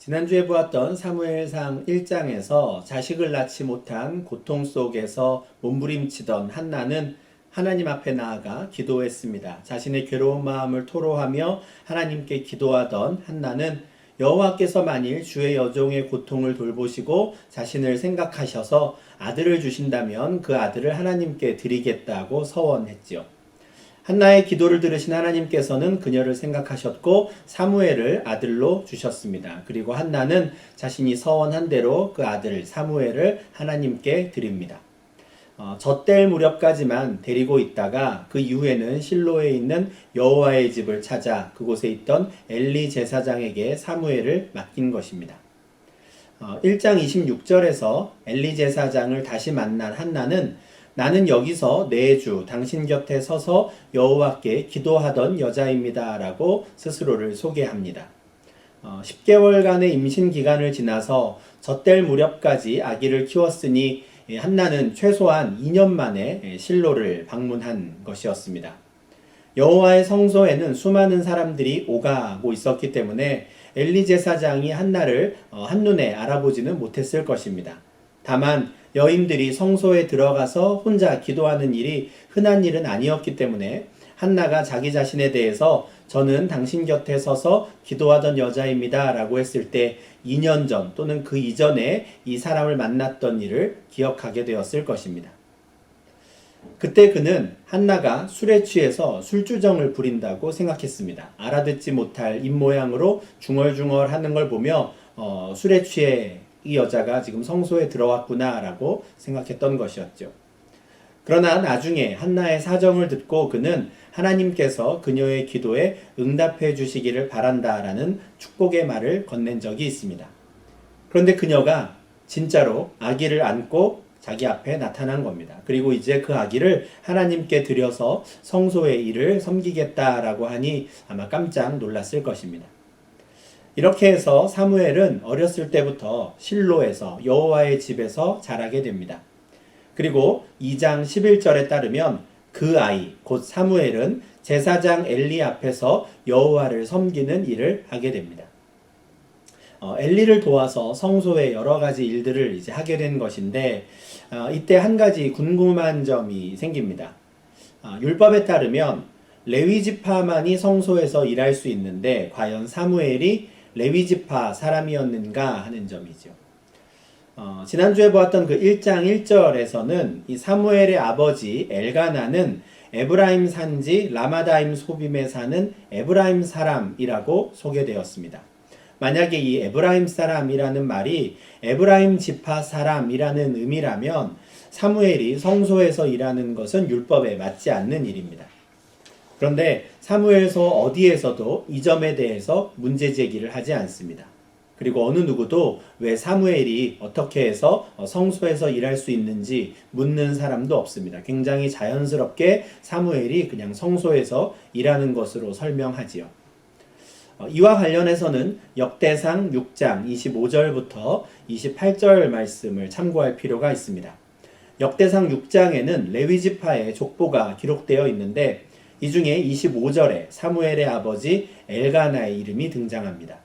지난주에 보았던 사무엘상 1장에서 자식을 낳지 못한 고통 속에서 몸부림치던 한나는 하나님 앞에 나아가 기도했습니다. 자신의 괴로운 마음을 토로하며 하나님께 기도하던 한나는 여호와께서 만일 주의 여종의 고통을 돌보시고 자신을 생각하셔서 아들을 주신다면 그 아들을 하나님께 드리겠다고 서원했지요. 한나의 기도를 들으신 하나님께서는 그녀를 생각하셨고 사무엘을 아들로 주셨습니다. 그리고 한나는 자신이 서원한 대로 그 아들 사무엘을 하나님께 드립니다. 어, 젖될 무렵까지만 데리고 있다가 그 이후에는 실로에 있는 여호와의 집을 찾아 그곳에 있던 엘리 제사장에게 사무엘을 맡긴 것입니다. 어, 1장 26절에서 엘리 제사장을 다시 만난 한나는 나는 여기서 내주 당신 곁에 서서 여호와께 기도하던 여자입니다라고 스스로를 소개합니다. 어, 10개월간의 임신 기간을 지나서 젖될 무렵까지 아기를 키웠으니 예, 한나는 최소한 2년 만에 예, 실로를 방문한 것이었습니다. 여호와의 성소에는 수많은 사람들이 오가고 있었기 때문에 엘리 제사장이 한나를 어, 한눈에 알아보지는 못했을 것입니다. 다만 여인들이 성소에 들어가서 혼자 기도하는 일이 흔한 일은 아니었기 때문에 한나가 자기 자신에 대해서 저는 당신 곁에 서서 기도하던 여자입니다. 라고 했을 때 2년 전 또는 그 이전에 이 사람을 만났던 일을 기억하게 되었을 것입니다. 그때 그는 한나가 술에 취해서 술주정을 부린다고 생각했습니다. 알아듣지 못할 입모양으로 중얼중얼 하는 걸 보며 어, 술에 취해 이 여자가 지금 성소에 들어왔구나라고 생각했던 것이었죠. 그러나 나중에 한나의 사정을 듣고 그는 하나님께서 그녀의 기도에 응답해 주시기를 바란다라는 축복의 말을 건넨 적이 있습니다. 그런데 그녀가 진짜로 아기를 안고 자기 앞에 나타난 겁니다. 그리고 이제 그 아기를 하나님께 드려서 성소의 일을 섬기겠다라고 하니 아마 깜짝 놀랐을 것입니다. 이렇게 해서 사무엘은 어렸을 때부터 실로에서 여호와의 집에서 자라게 됩니다. 그리고 2장 11절에 따르면 그 아이 곧 사무엘은 제사장 엘리 앞에서 여호와를 섬기는 일을 하게 됩니다. 어, 엘리를 도와서 성소의 여러 가지 일들을 이제 하게 된 것인데 어, 이때 한 가지 궁금한 점이 생깁니다. 어, 율법에 따르면 레위 지파만이 성소에서 일할 수 있는데 과연 사무엘이 레위 지파 사람이었는가 하는 점이죠. 어, 지난주에 보았던 그 1장 1절에서는 이 사무엘의 아버지 엘가나는 에브라임 산지 라마다임 소빔에 사는 에브라임 사람이라고 소개되었습니다. 만약에 이 에브라임 사람이라는 말이 에브라임 지파 사람이라는 의미라면 사무엘이 성소에서 일하는 것은 율법에 맞지 않는 일입니다. 그런데 사무엘서 어디에서도 이 점에 대해서 문제 제기를 하지 않습니다. 그리고 어느 누구도 왜 사무엘이 어떻게 해서 성소에서 일할 수 있는지 묻는 사람도 없습니다. 굉장히 자연스럽게 사무엘이 그냥 성소에서 일하는 것으로 설명하지요. 어, 이와 관련해서는 역대상 6장 25절부터 28절 말씀을 참고할 필요가 있습니다. 역대상 6장에는 레위지파의 족보가 기록되어 있는데 이 중에 25절에 사무엘의 아버지 엘가나의 이름이 등장합니다.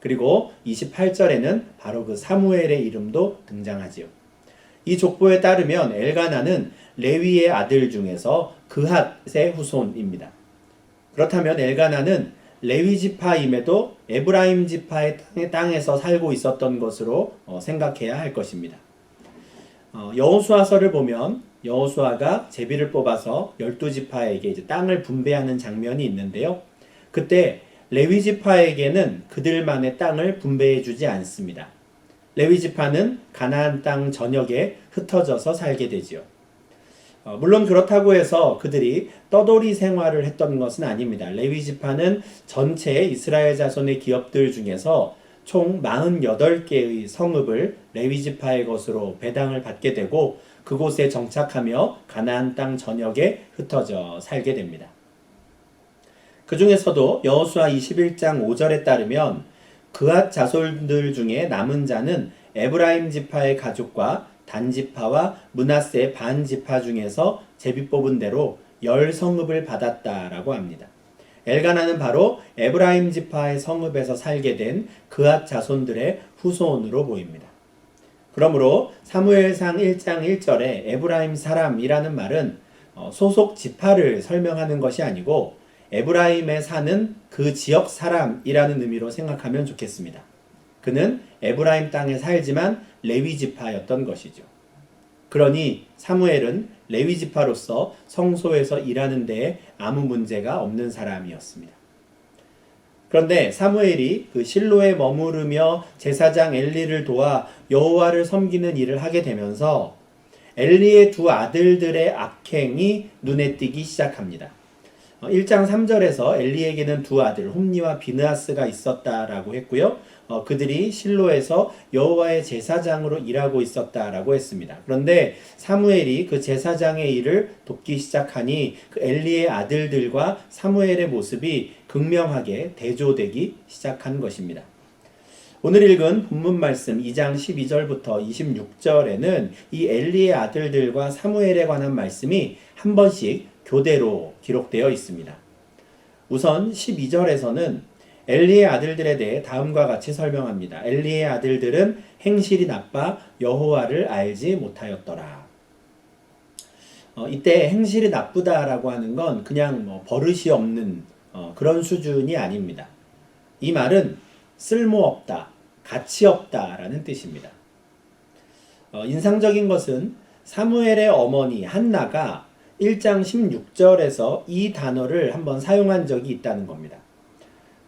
그리고 28절에는 바로 그 사무엘의 이름도 등장하지요. 이 족보에 따르면 엘가나는 레위의 아들 중에서 그핫의 후손입니다. 그렇다면 엘가나는 레위 지파임에도 에브라임 지파의 땅에서 살고 있었던 것으로 어, 생각해야 할 것입니다. 어, 여호수아서를 보면 여호수아가 제비를 뽑아서 열두 지파에게 이제 땅을 분배하는 장면이 있는데요. 그때 레위 지파에게는 그들만의 땅을 분배해 주지 않습니다. 레위 지파는 가나안 땅 전역에 흩어져서 살게 되지요. 어, 물론 그렇다고 해서 그들이 떠돌이 생활을 했던 것은 아닙니다. 레위 지파는 전체 이스라엘 자손의 기업들 중에서 총 48개의 성읍을 레위 지파의 것으로 배당을 받게 되고 그곳에 정착하며 가나안 땅 전역에 흩어져 살게 됩니다. 그 중에서도 여호수아 21장 5절에 따르면 그앗 자손들 중에 남은 자는 에브라임 지파의 가족과 단 지파와 문하세 반 지파 중에서 제비 뽑은 대로 열 성읍을 받았다라고 합니다. 엘가나는 바로 에브라임 지파의 성읍에서 살게 된 그앗 자손들의 후손으로 보입니다. 그러므로 사무엘상 1장 1절에 에브라임 사람이라는 말은 어, 소속 지파를 설명하는 것이 아니고 에브라임에 사는 그 지역 사람이라는 의미로 생각하면 좋겠습니다. 그는 에브라임 땅에 살지만 레위 지파였던 것이죠. 그러니 사무엘은 레위 지파로서 성소에서 일하는 데에 아무 문제가 없는 사람이었습니다. 그런데 사무엘이 그 실로에 머무르며 제사장 엘리를 도와 여호와를 섬기는 일을 하게 되면서 엘리의 두 아들들의 악행이 눈에 띄기 시작합니다. 1장 3절에서 엘리에게는 두 아들 홈니와 비느하스가 있었다라고 했고요. 어, 그들이 실로에서 여호와의 제사장으로 일하고 있었다라고 했습니다. 그런데 사무엘이 그 제사장의 일을 돕기 시작하니 그 엘리의 아들들과 사무엘의 모습이 극명하게 대조되기 시작한 것입니다. 오늘 읽은 본문 말씀 2장 12절부터 26절에는 이 엘리의 아들들과 사무엘에 관한 말씀이 한 번씩 교대로 기록되어 있습니다. 우선 12절에서는 엘리의 아들들에 대해 다음과 같이 설명합니다. 엘리의 아들들은 행실이 나빠 여호와를 알지 못하였더라. 어, 이때 행실이 나쁘다라고 하는 건 그냥 뭐 버릇이 없는 어, 그런 수준이 아닙니다. 이 말은 쓸모없다, 가치 없다라는 뜻입니다. 어, 인상적인 것은 사무엘의 어머니 한나가 1장 16절에서 이 단어를 한번 사용한 적이 있다는 겁니다.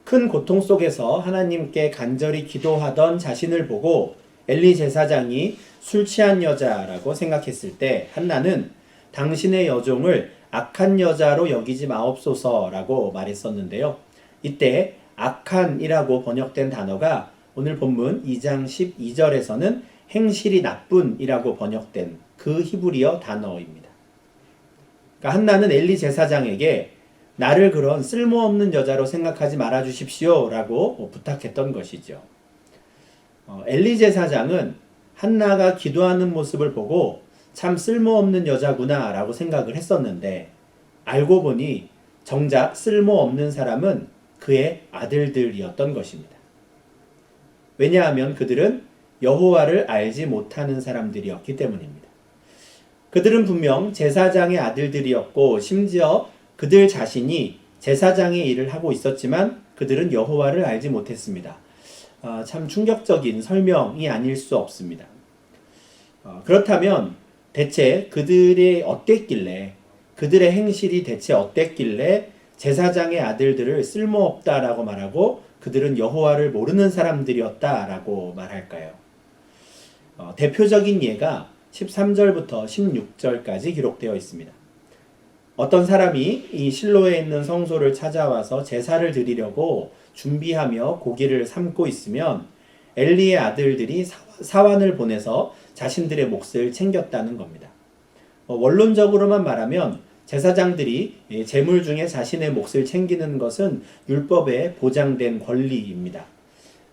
큰 고통 속에서 하나님께 간절히 기도하던 자신을 보고 엘리 제사장이 술 취한 여자라고 생각했을 때 한나는 당신의 여종을 악한 여자로 여기지 마옵소서라고 말했었는데요. 이때 악한이라고 번역된 단어가 오늘 본문 2장 12절에서는 행실이 나쁜이라고 번역된 그 히브리어 단어입니다. 그러니까 한나는 엘리 제사장에게 나를 그런 쓸모없는 여자로 생각하지 말아 주십시오. 라고 부탁했던 것이죠. 어, 엘리 제 사장은 한나가 기도하는 모습을 보고 참 쓸모없는 여자구나 라고 생각을 했었는데 알고 보니 정작 쓸모없는 사람은 그의 아들들이었던 것입니다. 왜냐하면 그들은 여호와를 알지 못하는 사람들이었기 때문입니다. 그들은 분명 제사장의 아들들이었고 심지어 그들 자신이 제사장의 일을 하고 있었지만 그들은 여호와를 알지 못했습니다. 아, 참 충격적인 설명이 아닐 수 없습니다. 어, 그렇다면 대체 그들이 어땠길래 그들의 행실이 대체 어땠길래 제사장의 아들들을 쓸모없다라고 말하고 그들은 여호와를 모르는 사람들이었다라고 말할까요? 어, 대표적인 예가 13절부터 16절까지 기록되어 있습니다. 어떤 사람이 이 실로에 있는 성소를 찾아와서 제사를 드리려고 준비하며 고기를 삶고 있으면 엘리의 아들들이 사환을 보내서 자신들의 몫을 챙겼다는 겁니다. 어, 원론적으로만 말하면 제사장들이 재물 중에 자신의 몫을 챙기는 것은 율법에 보장된 권리입니다.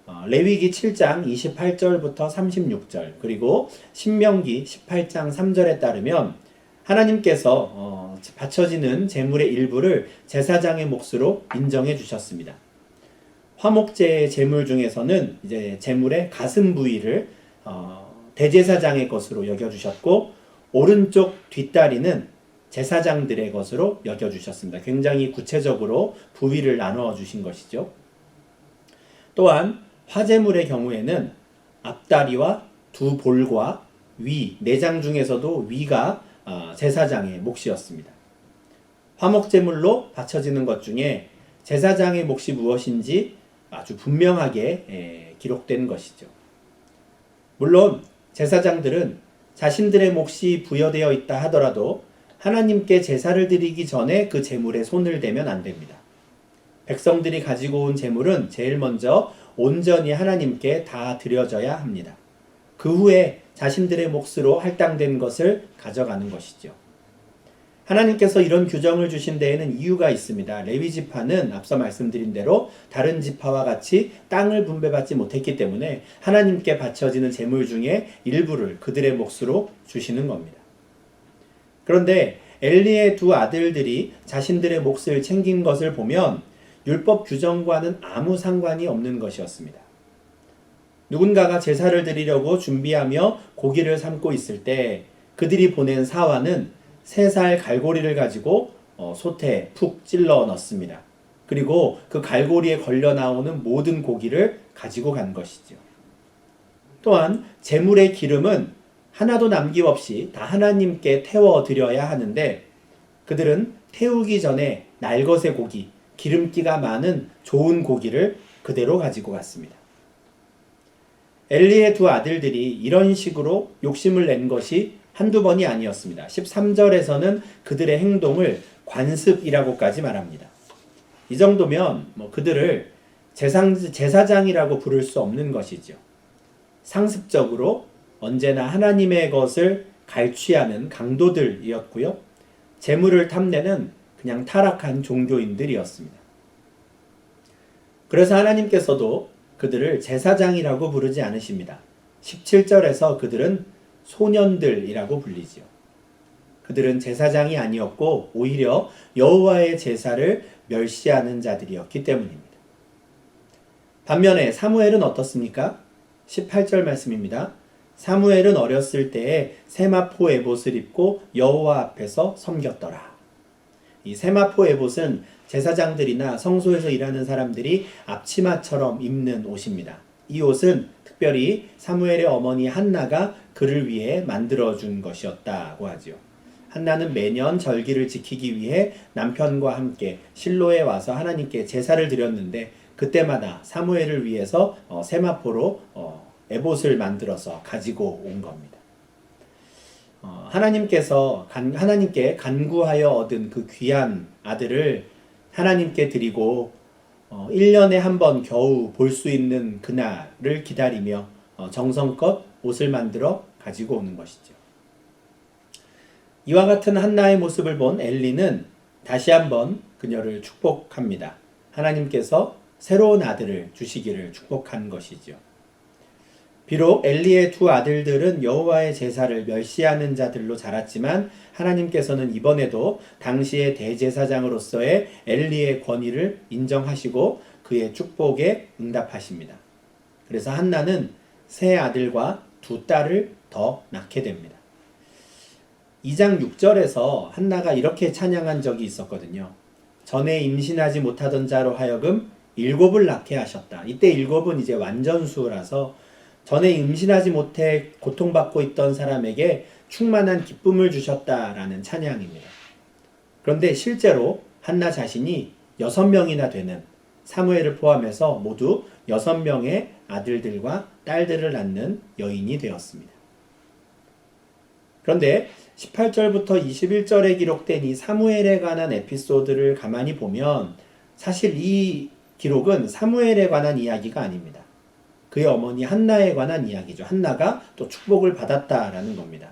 어, 레위기 7장 28절부터 36절 그리고 신명기 18장 3절에 따르면 하나님께서 어, 바쳐지는 재물의 일부를 제사장의 몫으로 인정해 주셨습니다. 화목제의 재물 중에서는 이제 재물의 가슴 부위를 어, 대제사장의 것으로 여겨 주셨고 오른쪽 뒷다리는 제사장들의 것으로 여겨 주셨습니다. 굉장히 구체적으로 부위를 나누어 주신 것이죠. 또한 화재물의 경우에는 앞다리와 두 볼과 위, 내장 중에서도 위가 어, 제사장의 몫이었습니다. 화목제물로 바쳐지는 것 중에 제사장의 몫이 무엇인지 아주 분명하게 기록된 것이죠. 물론 제사장들은 자신들의 몫이 부여되어 있다 하더라도 하나님께 제사를 드리기 전에 그 제물에 손을 대면 안 됩니다. 백성들이 가지고 온 제물은 제일 먼저 온전히 하나님께 다 드려져야 합니다. 그 후에 자신들의 몫으로 할당된 것을 가져가는 것이죠. 하나님께서 이런 규정을 주신 데에는 이유가 있습니다. 레위 지파는 앞서 말씀드린 대로 다른 지파와 같이 땅을 분배받지 못했기 때문에 하나님께 바쳐지는 재물 중에 일부를 그들의 몫으로 주시는 겁니다. 그런데 엘리의 두 아들들이 자신들의 몫을 챙긴 것을 보면 율법 규정과는 아무 상관이 없는 것이었습니다. 누군가가 제사를 드리려고 준비하며 고기를 삶고 있을 때 그들이 보낸 사화는 세 살 갈고리를 가지고 어, 솥에 푹 찔러 넣습니다. 그리고 그 갈고리에 걸려 나오는 모든 고기를 가지고 간 것이죠. 또한 제물의 기름은 하나도 남김없이 다 하나님께 태워 드려야 하는데 그들은 태우기 전에 날것의 고기, 기름기가 많은 좋은 고기를 그대로 가지고 갔습니다. 엘리의 두 아들들이 이런 식으로 욕심을 낸 것이 한두 번이 아니었습니다. 13절에서는 그들의 행동을 관습이라고까지 말합니다. 이 정도면 뭐 그들을 제상, 제사장이라고 부를 수 없는 것이죠. 상습적으로 언제나 하나님의 것을 갈취하는 강도들이었고요. 재물을 탐내는 그냥 타락한 종교인들이었습니다. 그래서 하나님께서도 그들을 제사장이라고 부르지 않으십니다. 17절에서 그들은 소년들이라고 불리지요. 그들은 제사장이 아니었고 오히려 여호와의 제사를 멸시하는 자들이었기 때문입니다. 반면에 사무엘은 어떻습니까? 18절 말씀입니다. 사무엘은 어렸을 때에 세마포 에봇을 입고 여호와 앞에서 섬겼더라. 이 세마포 에봇은 제사장들이나 성소에서 일하는 사람들이 앞치마처럼 입는 옷입니다. 이 옷은 특별히 사무엘의 어머니 한나가 그를 위해 만들어 준 것이었다고 하지요. 한나는 매년 절기를 지키기 위해 남편과 함께 실로에 와서 하나님께 제사를 드렸는데 그때마다 사무엘을 위해서 어, 세마포로 어, 에봇을 만들어서 가지고 온 겁니다. 어, 하나님께서 간, 하나님께 간구하여 얻은 그 귀한 아들을 하나님께 드리고 어, 1년에 한 번 겨우 볼 수 있는 그날을 기다리며 어, 정성껏 옷을 만들어 가지고 오는 것이죠. 이와 같은 한나의 모습을 본 엘리는 다시 한번 그녀를 축복합니다. 하나님께서 새로운 아들을 주시기를 축복한 것이죠. 비록 엘리의 두 아들들은 여호와의 제사를 멸시하는 자들로 자랐지만 하나님께서는 이번에도 당시의 대제사장으로서의 엘리의 권위를 인정하시고 그의 축복에 응답하십니다. 그래서 한나는 세 아들과 두 딸을 더 낳게 됩니다. 2장 6절에서 한나가 이렇게 찬양한 적이 있었거든요. 전에 임신하지 못하던 자로 하여금 일곱을 낳게 하셨다. 이때 일곱은 이제 완전수라서 전에 임신하지 못해 고통받고 있던 사람에게 충만한 기쁨을 주셨다라는 찬양입니다. 그런데 실제로 한나 자신이 여섯 명이나 되는 사무엘을 포함해서 모두 여섯 명의 아들들과 딸들을 낳는 여인이 되었습니다. 그런데 18절부터 21절에 기록된 이 사무엘에 관한 에피소드를 가만히 보면 사실 이 기록은 사무엘에 관한 이야기가 아닙니다. 그의 어머니 한나에 관한 이야기죠. 한나가 또 축복을 받았다라는 겁니다.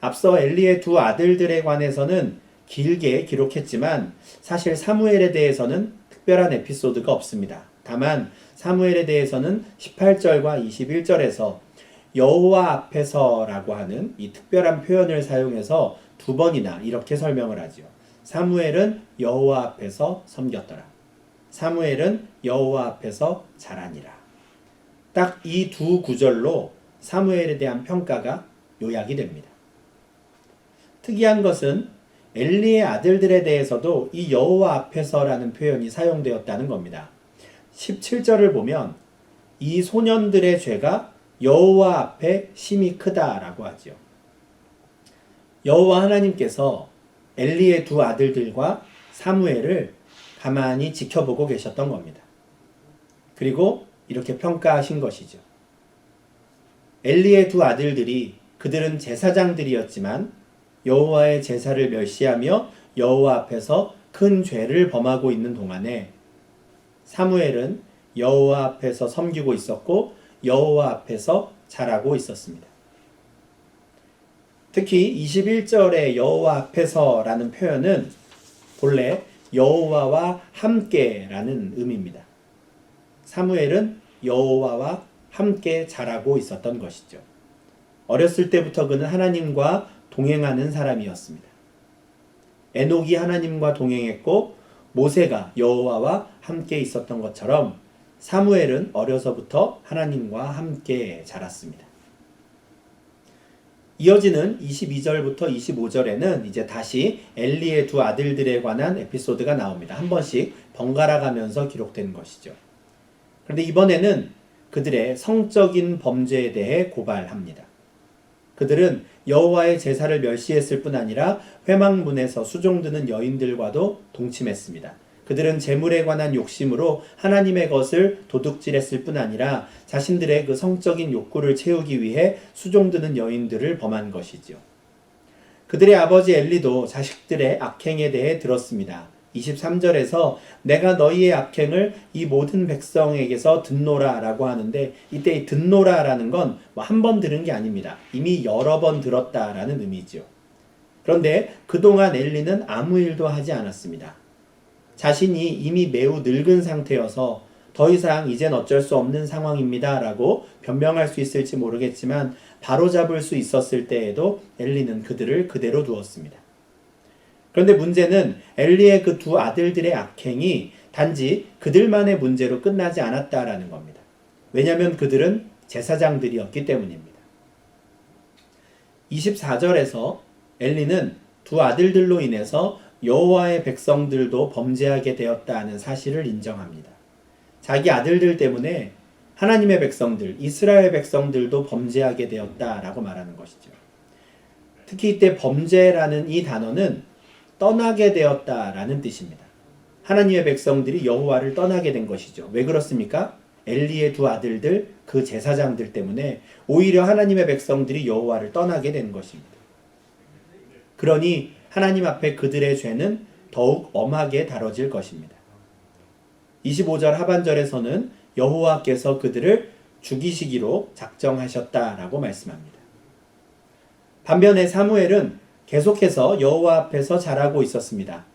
앞서 엘리의 두 아들들에 관해서는 길게 기록했지만 사실 사무엘에 대해서는 특별한 에피소드가 없습니다. 다만 사무엘에 대해서는 18절과 21절에서 여호와 앞에서라고 하는 이 특별한 표현을 사용해서 두 번이나 이렇게 설명을 하지요. 사무엘은 여호와 앞에서 섬겼더라. 사무엘은 여호와 앞에서 자라니라. 딱 이 두 구절로 사무엘에 대한 평가가 요약이 됩니다. 특이한 것은 엘리의 아들들에 대해서도 이 여호와 앞에서라는 표현이 사용되었다는 겁니다. 17절을 보면 이 소년들의 죄가 여호와 앞에 심히 크다라고 하지요. 여호와 하나님께서 엘리의 두 아들들과 사무엘을 가만히 지켜보고 계셨던 겁니다. 그리고 이렇게 평가하신 것이죠. 엘리의 두 아들들이 그들은 제사장들이었지만 여호와의 제사를 멸시하며 여호와 앞에서 큰 죄를 범하고 있는 동안에 사무엘은 여호와 앞에서 섬기고 있었고 여호와 앞에서 자라고 있었습니다. 특히 21절의 여호와 앞에서라는 표현은 본래 여호와와 함께라는 의미입니다. 사무엘은 여호와와 함께 자라고 있었던 것이죠. 어렸을 때부터 그는 하나님과 동행하는 사람이었습니다. 에녹이 하나님과 동행했고 모세가 여호와와 함께 있었던 것처럼 사무엘은 어려서부터 하나님과 함께 자랐습니다. 이어지는 22절부터 25절에는 이제 다시 엘리의 두 아들들에 관한 에피소드가 나옵니다. 한 번씩 번갈아 가면서 기록된 것이죠. 그런데 이번에는 그들의 성적인 범죄에 대해 고발합니다. 그들은 여호와의 제사를 멸시했을 뿐 아니라 회막문에서 수종드는 여인들과도 동침했습니다. 그들은 재물에 관한 욕심으로 하나님의 것을 도둑질했을 뿐 아니라 자신들의 그 성적인 욕구를 채우기 위해 수종드는 여인들을 범한 것이지요. 그들의 아버지 엘리도 자식들의 악행에 대해 들었습니다. 23절에서 내가 너희의 악행을 이 모든 백성에게서 듣노라 라고 하는데 이때 이 듣노라 라는 건 뭐 한 번 들은 게 아닙니다. 이미 여러 번 들었다 라는 의미지요. 그런데 그동안 엘리는 아무 일도 하지 않았습니다. 자신이 이미 매우 늙은 상태여서 더 이상 이젠 어쩔 수 없는 상황입니다. 라고 변명할 수 있을지 모르겠지만 바로잡을 수 있었을 때에도 엘리는 그들을 그대로 두었습니다. 그런데 문제는 엘리의 그 두 아들들의 악행이 단지 그들만의 문제로 끝나지 않았다라는 겁니다. 왜냐하면 그들은 제사장들이었기 때문입니다. 24절에서 엘리는 두 아들들로 인해서 여호와의 백성들도 범죄하게 되었다는 사실을 인정합니다. 자기 아들들 때문에 하나님의 백성들, 이스라엘 백성들도 범죄하게 되었다라고 말하는 것이죠. 특히 이때 범죄라는 이 단어는 떠나게 되었다라는 뜻입니다. 하나님의 백성들이 여호와를 떠나게 된 것이죠. 왜 그렇습니까? 엘리의 두 아들들 그 제사장들 때문에 오히려 하나님의 백성들이 여호와를 떠나게 된 것입니다. 그러니 하나님 앞에 그들의 죄는 더욱 엄하게 다뤄질 것입니다. 25절 하반절에서는 여호와께서 그들을 죽이시기로 작정하셨다라고 말씀합니다. 반면에 사무엘은 계속해서 여호와 앞에서 자라고 있었습니다.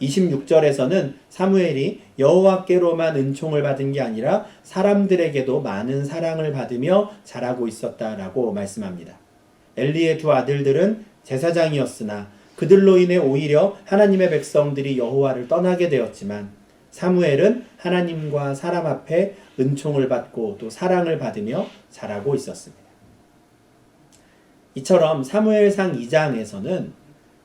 26절에서는 사무엘이 여호와께로만 은총을 받은 게 아니라 사람들에게도 많은 사랑을 받으며 자라고 있었다라고 말씀합니다. 엘리의 두 아들들은 제사장이었으나 그들로 인해 오히려 하나님의 백성들이 여호와를 떠나게 되었지만 사무엘은 하나님과 사람 앞에 은총을 받고 또 사랑을 받으며 자라고 있었습니다. 이처럼 사무엘상 2장에서는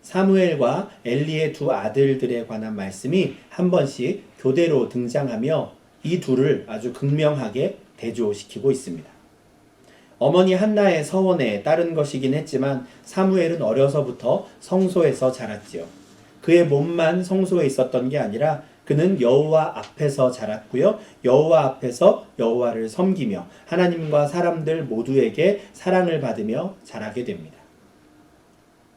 사무엘과 엘리의 두 아들들에 관한 말씀이 한 번씩 교대로 등장하며 이 둘을 아주 극명하게 대조시키고 있습니다. 어머니 한나의 서원에 따른 것이긴 했지만 사무엘은 어려서부터 성소에서 자랐지요. 그의 몸만 성소에 있었던 게 아니라 그는 여호와 앞에서 자랐고요. 여호와 앞에서 여호와를 섬기며 하나님과 사람들 모두에게 사랑을 받으며 자라게 됩니다.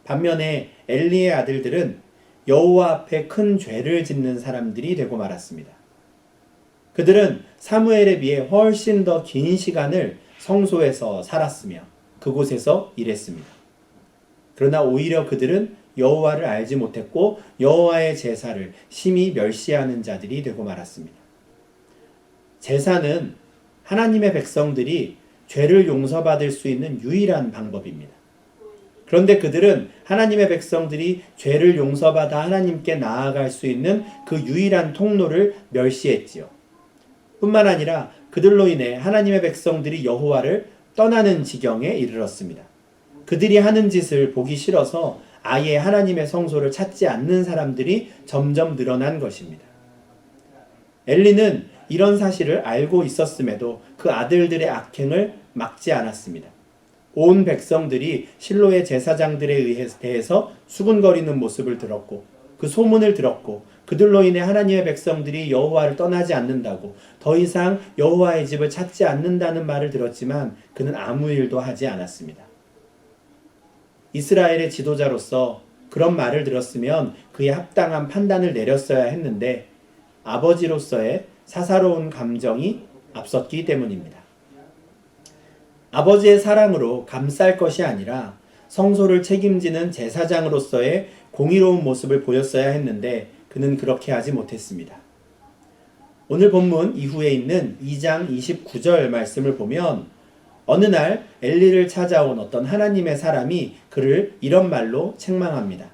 반면에 엘리의 아들들은 여호와 앞에 큰 죄를 짓는 사람들이 되고 말았습니다. 그들은 사무엘에 비해 훨씬 더 긴 시간을 성소에서 살았으며 그곳에서 일했습니다. 그러나 오히려 그들은 여호와를 알지 못했고 여호와의 제사를 심히 멸시하는 자들이 되고 말았습니다. 제사는 하나님의 백성들이 죄를 용서받을 수 있는 유일한 방법입니다. 그런데 그들은 하나님의 백성들이 죄를 용서받아 하나님께 나아갈 수 있는 그 유일한 통로를 멸시했지요. 뿐만 아니라 그들로 인해 하나님의 백성들이 여호와를 떠나는 지경에 이르렀습니다. 그들이 하는 짓을 보기 싫어서 아예 하나님의 성소를 찾지 않는 사람들이 점점 늘어난 것입니다. 엘리는 이런 사실을 알고 있었음에도 그 아들들의 악행을 막지 않았습니다. 온 백성들이 실로의 제사장들에 대해서 수군거리는 모습을 들었고 그 소문을 들었고 그들로 인해 하나님의 백성들이 여호와를 떠나지 않는다고 더 이상 여호와의 집을 찾지 않는다는 말을 들었지만 그는 아무 일도 하지 않았습니다. 이스라엘의 지도자로서 그런 말을 들었으면 그에 합당한 판단을 내렸어야 했는데 아버지로서의 사사로운 감정이 앞섰기 때문입니다. 아버지의 사랑으로 감쌀 것이 아니라 성소를 책임지는 제사장으로서의 공의로운 모습을 보였어야 했는데 그는 그렇게 하지 못했습니다. 오늘 본문 이후에 있는 2장 29절 말씀을 보면 어느 날 엘리를 찾아온 어떤 하나님의 사람이 그를 이런 말로 책망합니다.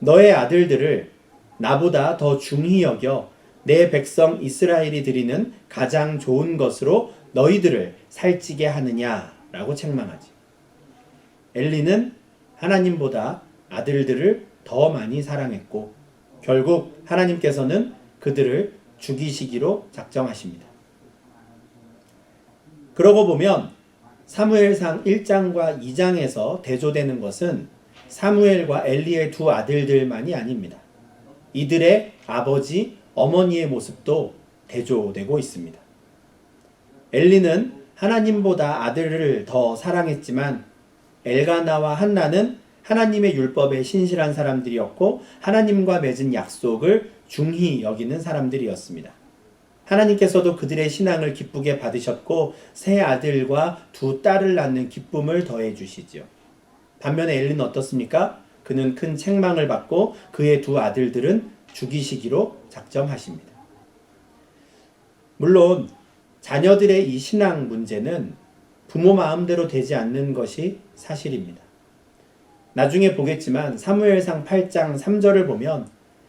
너의 아들들을 나보다 더 중히 여겨 내 백성 이스라엘이 드리는 가장 좋은 것으로 너희들을 살찌게 하느냐라고 책망하지. 엘리는 하나님보다 아들들을 더 많이 사랑했고 결국 하나님께서는 그들을 죽이시기로 작정하십니다. 그러고 보면 사무엘상 1장과 2장에서 대조되는 것은 사무엘과 엘리의 두 아들들만이 아닙니다. 이들의 아버지, 어머니의 모습도 대조되고 있습니다. 엘리는 하나님보다 아들을 더 사랑했지만 엘가나와 한나는 하나님의 율법에 신실한 사람들이었고 하나님과 맺은 약속을 중히 여기는 사람들이었습니다. 하나님께서도 그들의 신앙을 기쁘게 받으셨고 새 아들과 두 딸을 낳는 기쁨을 더해 주시지요. 반면에 엘리는 어떻습니까? 그는 큰 책망을 받고 그의 두 아들들은 죽이시기로 작정하십니다. 물론 자녀들의 이 신앙 문제는 부모 마음대로 되지 않는 것이 사실입니다. 나중에 보겠지만 사무엘상 8장 3절을 보면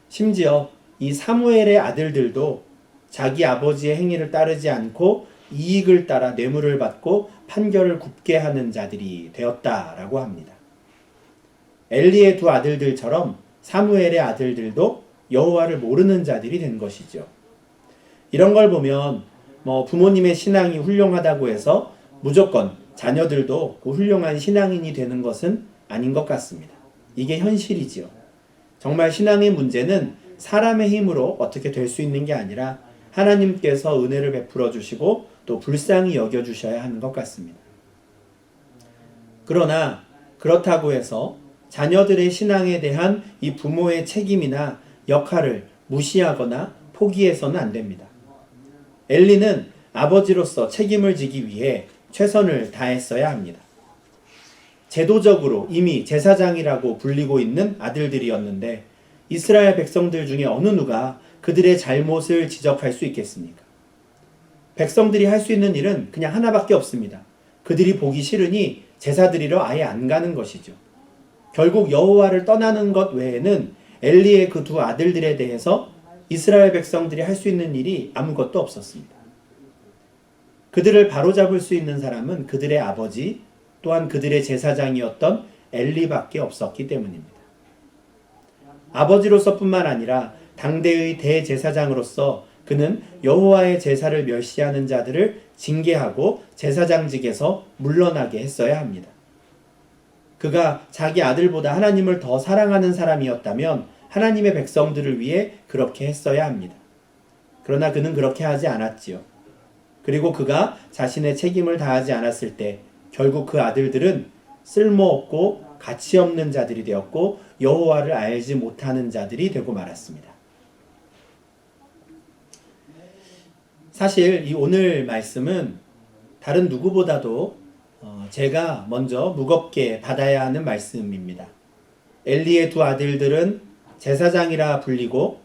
심지어 이 사무엘의 아들들도 자기 아버지의 행위를 따르지 않고 이익을 따라 뇌물을 받고 판결을 굽게 하는 자들이 되었다라고 합니다. 엘리의 두 아들들처럼 사무엘의 아들들도 여호와를 모르는 자들이 된 것이죠. 이런 걸 보면 뭐 부모님의 신앙이 훌륭하다고 해서 무조건 자녀들도 그 훌륭한 신앙인이 되는 것은 아닌 것 같습니다. 이게 현실이지요. 정말 신앙의 문제는 사람의 힘으로 어떻게 될 수 있는 게 아니라 하나님께서 은혜를 베풀어 주시고 또 불쌍히 여겨 주셔야 하는 것 같습니다. 그러나 그렇다고 해서 자녀들의 신앙에 대한 이 부모의 책임이나 역할을 무시하거나 포기해서는 안 됩니다. 엘리는 아버지로서 책임을 지기 위해 최선을 다했어야 합니다. 제도적으로 이미 제사장이라고 불리고 있는 아들들이었는데 이스라엘 백성들 중에 어느 누가 그들의 잘못을 지적할 수 있겠습니까? 백성들이 할 수 있는 일은 그냥 하나밖에 없습니다. 그들이 보기 싫으니 제사 드리러 아예 안 가는 것이죠. 결국 여호와를 떠나는 것 외에는 엘리의 그 두 아들들에 대해서 이스라엘 백성들이 할 수 있는 일이 아무것도 없었습니다. 그들을 바로잡을 수 있는 사람은 그들의 아버지 또한 그들의 제사장이었던 엘리밖에 없었기 때문입니다. 아버지로서뿐만 아니라 당대의 대제사장으로서 그는 여호와의 제사를 멸시하는 자들을 징계하고 제사장직에서 물러나게 했어야 합니다. 그가 자기 아들보다 하나님을 더 사랑하는 사람이었다면 하나님의 백성들을 위해 그렇게 했어야 합니다. 그러나 그는 그렇게 하지 않았지요. 그리고 그가 자신의 책임을 다하지 않았을 때 결국 그 아들들은 쓸모없고 가치 없는 자들이 되었고 여호와를 알지 못하는 자들이 되고 말았습니다. 사실 이 오늘 말씀은 다른 누구보다도 어, 제가 먼저 무겁게 받아야 하는 말씀입니다. 엘리의 두 아들들은 제사장이라 불리고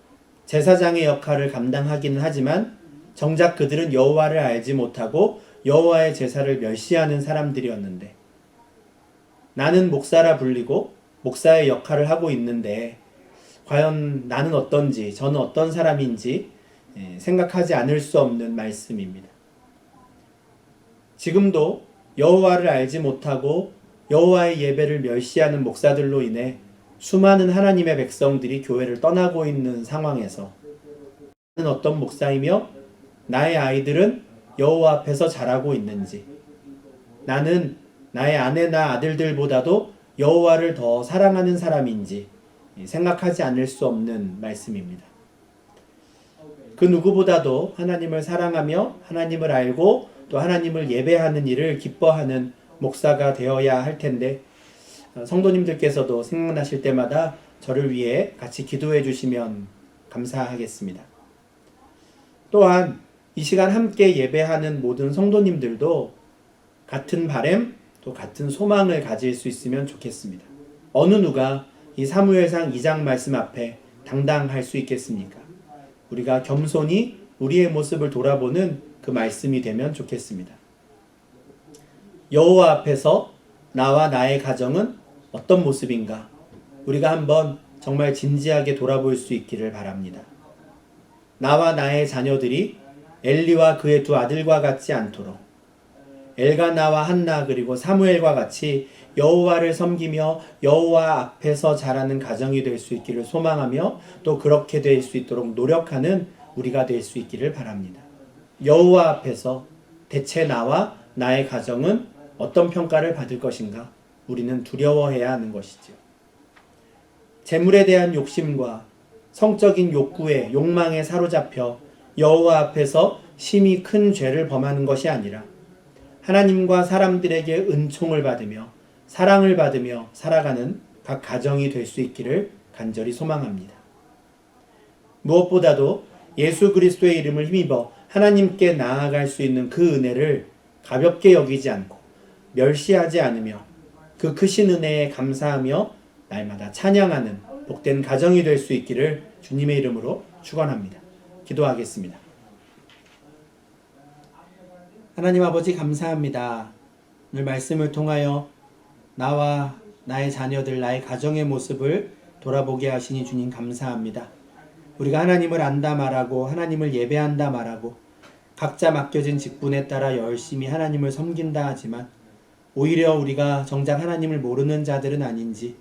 제사장의 역할을 감당하기는 하지만 정작 그들은 여호와를 알지 못하고 여호와의 제사를 멸시하는 사람들이었는데 나는 목사라 불리고 목사의 역할을 하고 있는데 과연 나는 어떤지 저는 어떤 사람인지 예, 생각하지 않을 수 없는 말씀입니다. 지금도 여호와를 알지 못하고 여호와의 예배를 멸시하는 목사들로 인해 수많은 하나님의 백성들이 교회를 떠나고 있는 상황에서 나는 어떤 목사이며 나의 아이들은 여호와 앞에서 자라고 있는지 나는 나의 아내나 아들들보다도 여호와를 더 사랑하는 사람인지 생각하지 않을 수 없는 말씀입니다. 그 누구보다도 하나님을 사랑하며 하나님을 알고 또 하나님을 예배하는 일을 기뻐하는 목사가 되어야 할 텐데 어, 성도님들께서도 생각나실 때마다 저를 위해 같이 기도해 주시면 감사하겠습니다. 또한 이 시간 함께 예배하는 모든 성도님들도 같은 바램 또 같은 소망을 가질 수 있으면 좋겠습니다. 어느 누가 이 사무엘상 2장 말씀 앞에 당당할 수 있겠습니까? 우리가 겸손히 우리의 모습을 돌아보는 그 말씀이 되면 좋겠습니다. 여호와 앞에서 나와 나의 가정은 어떤 모습인가? 우리가 한번 정말 진지하게 돌아볼 수 있기를 바랍니다. 나와 나의 자녀들이 엘리와 그의 두 아들과 같지 않도록 엘가나와 한나 그리고 사무엘과 같이 여호와를 섬기며 여호와 앞에서 자라는 가정이 될 수 있기를 소망하며 또 그렇게 될 수 있도록 노력하는 우리가 될 수 있기를 바랍니다. 여호와 앞에서 대체 나와 나의 가정은 어떤 평가를 받을 것인가? 우리는 두려워해야 하는 것이지요. 재물에 대한 욕심과 성적인 욕구에 욕망에 사로잡혀 여호와 앞에서 심히 큰 죄를 범하는 것이 아니라 하나님과 사람들에게 은총을 받으며 사랑을 받으며 살아가는 각 가정이 될 수 있기를 간절히 소망합니다. 무엇보다도 예수 그리스도의 이름을 힘입어 하나님께 나아갈 수 있는 그 은혜를 가볍게 여기지 않고 멸시하지 않으며 그 크신 은혜에 감사하며 날마다 찬양하는 복된 가정이 될 수 있기를 주님의 이름으로 축원합니다. 기도하겠습니다. 하나님 아버지 감사합니다. 오늘 말씀을 통하여 나와 나의 자녀들, 나의 가정의 모습을 돌아보게 하시니 주님 감사합니다. 우리가 하나님을 안다 말하고 하나님을 예배한다 말하고 각자 맡겨진 직분에 따라 열심히 하나님을 섬긴다 하지만 오히려 우리가 정작 하나님을 모르는 자들은 아닌지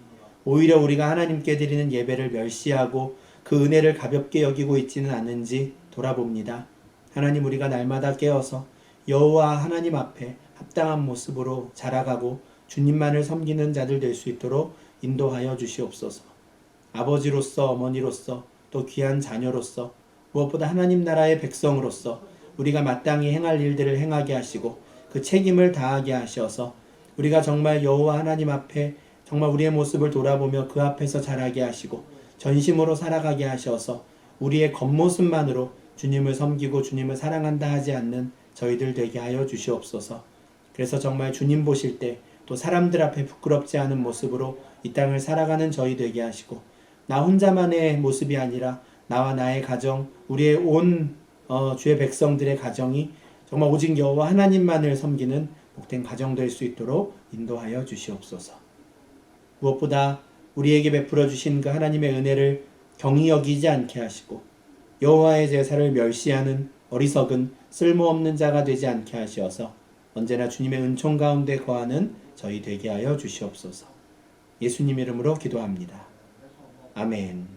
오히려 우리가 하나님께 드리는 예배를 멸시하고 그 은혜를 가볍게 여기고 있지는 않은지 돌아봅니다. 하나님 우리가 날마다 깨어서 여호와 하나님 앞에 합당한 모습으로 자라가고 주님만을 섬기는 자들 될 수 있도록 인도하여 주시옵소서. 아버지로서 어머니로서 또 귀한 자녀로서 무엇보다 하나님 나라의 백성으로서 우리가 마땅히 행할 일들을 행하게 하시고 그 책임을 다하게 하셔서 우리가 정말 여호와 하나님 앞에 정말 우리의 모습을 돌아보며 그 앞에서 자라게 하시고 전심으로 살아가게 하셔서 우리의 겉모습만으로 주님을 섬기고 주님을 사랑한다 하지 않는 저희들 되게 하여 주시옵소서. 그래서 정말 주님 보실 때 또 사람들 앞에 부끄럽지 않은 모습으로 이 땅을 살아가는 저희 되게 하시고 나 혼자만의 모습이 아니라 나와 나의 가정, 우리의 온 어, 주의 백성들의 가정이 정말 오직 여호와 하나님만을 섬기는 복된 가정 될 수 있도록 인도하여 주시옵소서. 무엇보다 우리에게 베풀어 주신 그 하나님의 은혜를 경히 여기지 않게 하시고 여호와의 제사를 멸시하는 어리석은 쓸모없는 자가 되지 않게 하시어서 언제나 주님의 은총 가운데 거하는 저희 되게 하여 주시옵소서. 예수님 이름으로 기도합니다. 아멘.